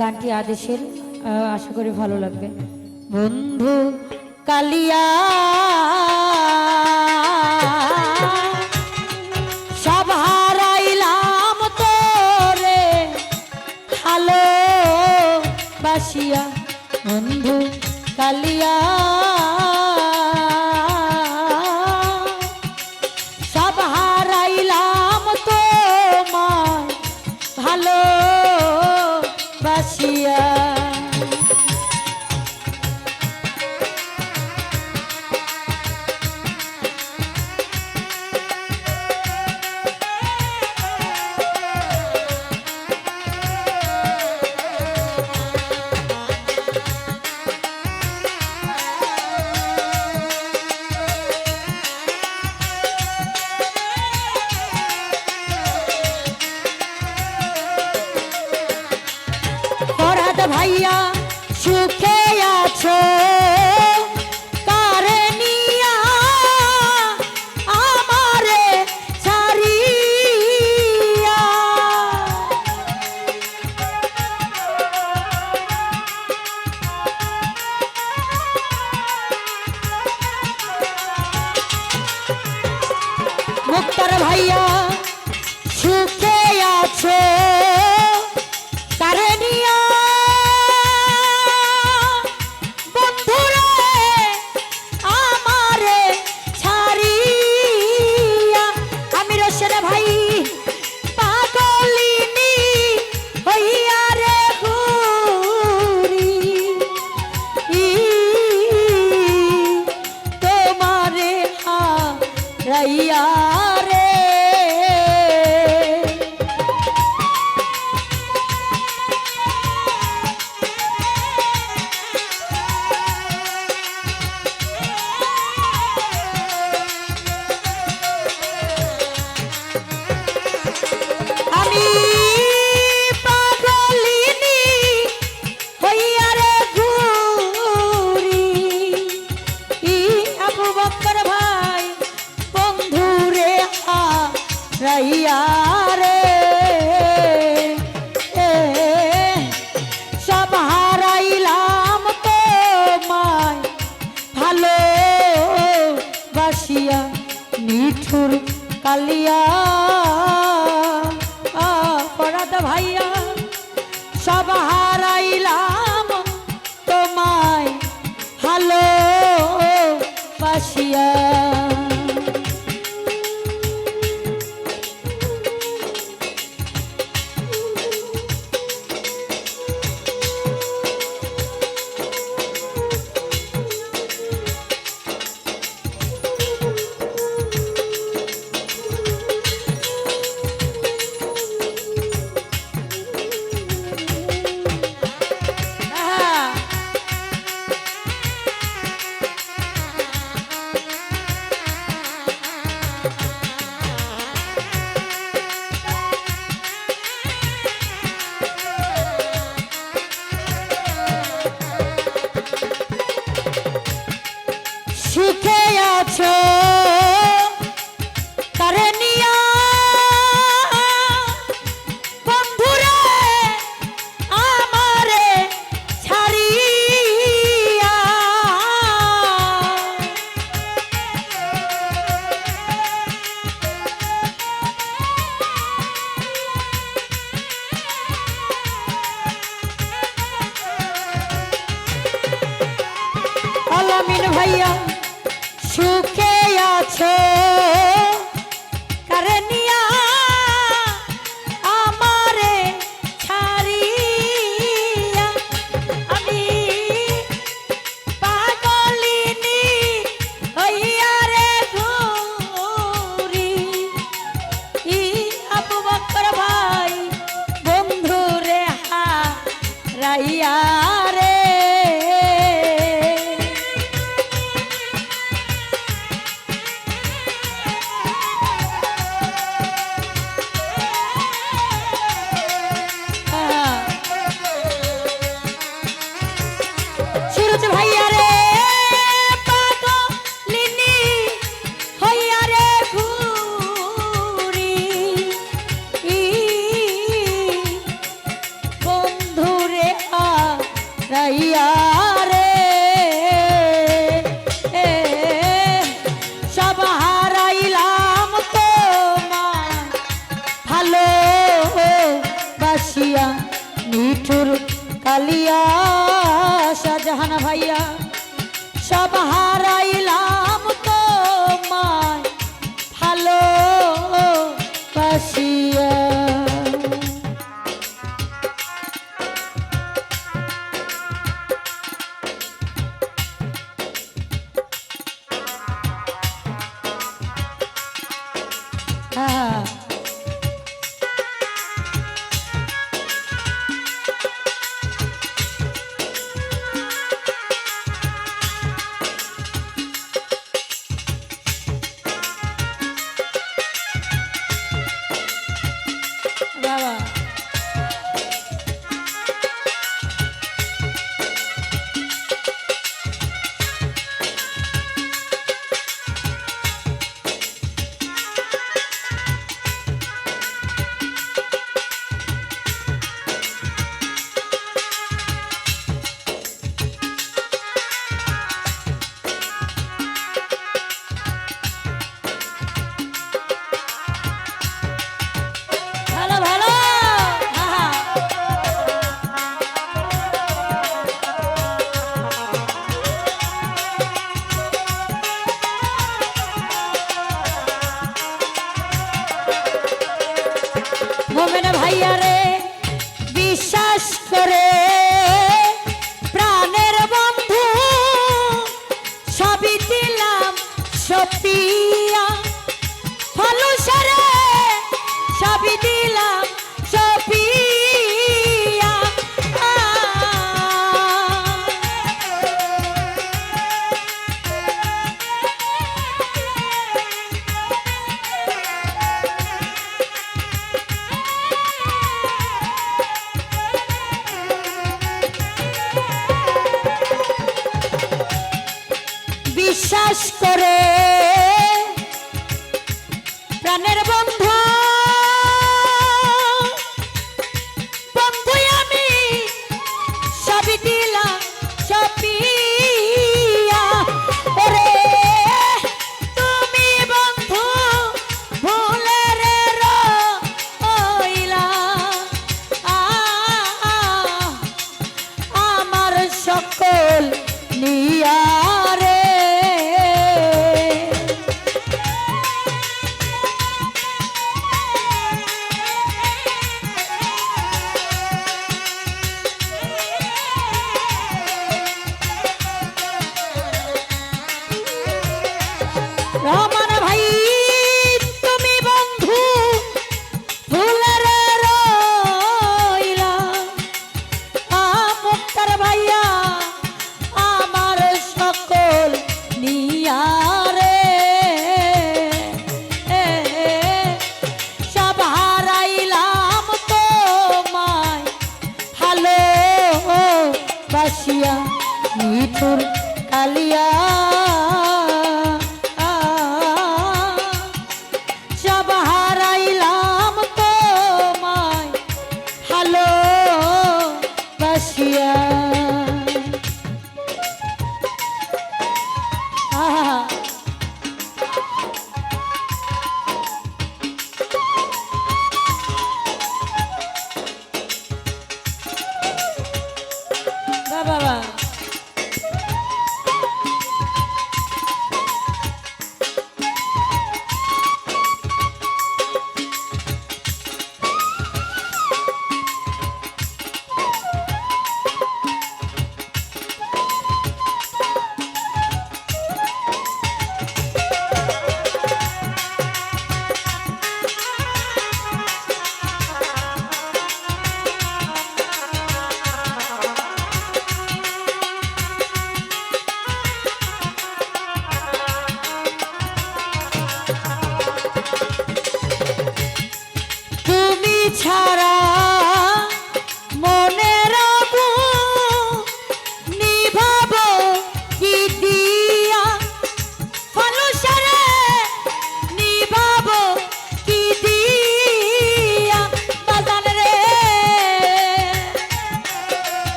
গানটি আদেশের আশা করি ভালো লাগবে। বন্ধু কালিয়া সভারাইলাম তোরে ভালো বাসিয়া বন্ধু কালিয়া তা বলিয়া পরাত ভাইয়া সব বাবা সপিয়া ফল সারে সবই দিলাম সপিয়া বিশ্বাস করে আসিয়া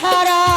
ছাড়া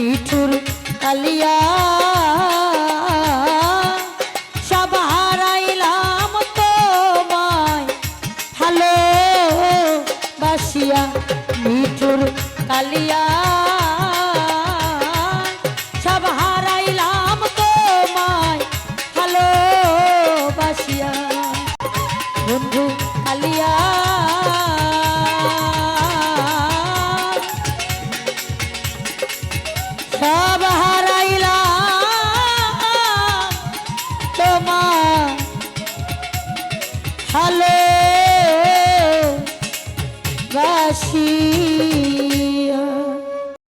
পিঠুর আলিয়া সব হারাইলাম তোমায় ভালো বাসিয়া মিঠুর কালিয়া সব হারাইলাম তোমায় ভালো বাসিয়া বন্ধু কালিয়া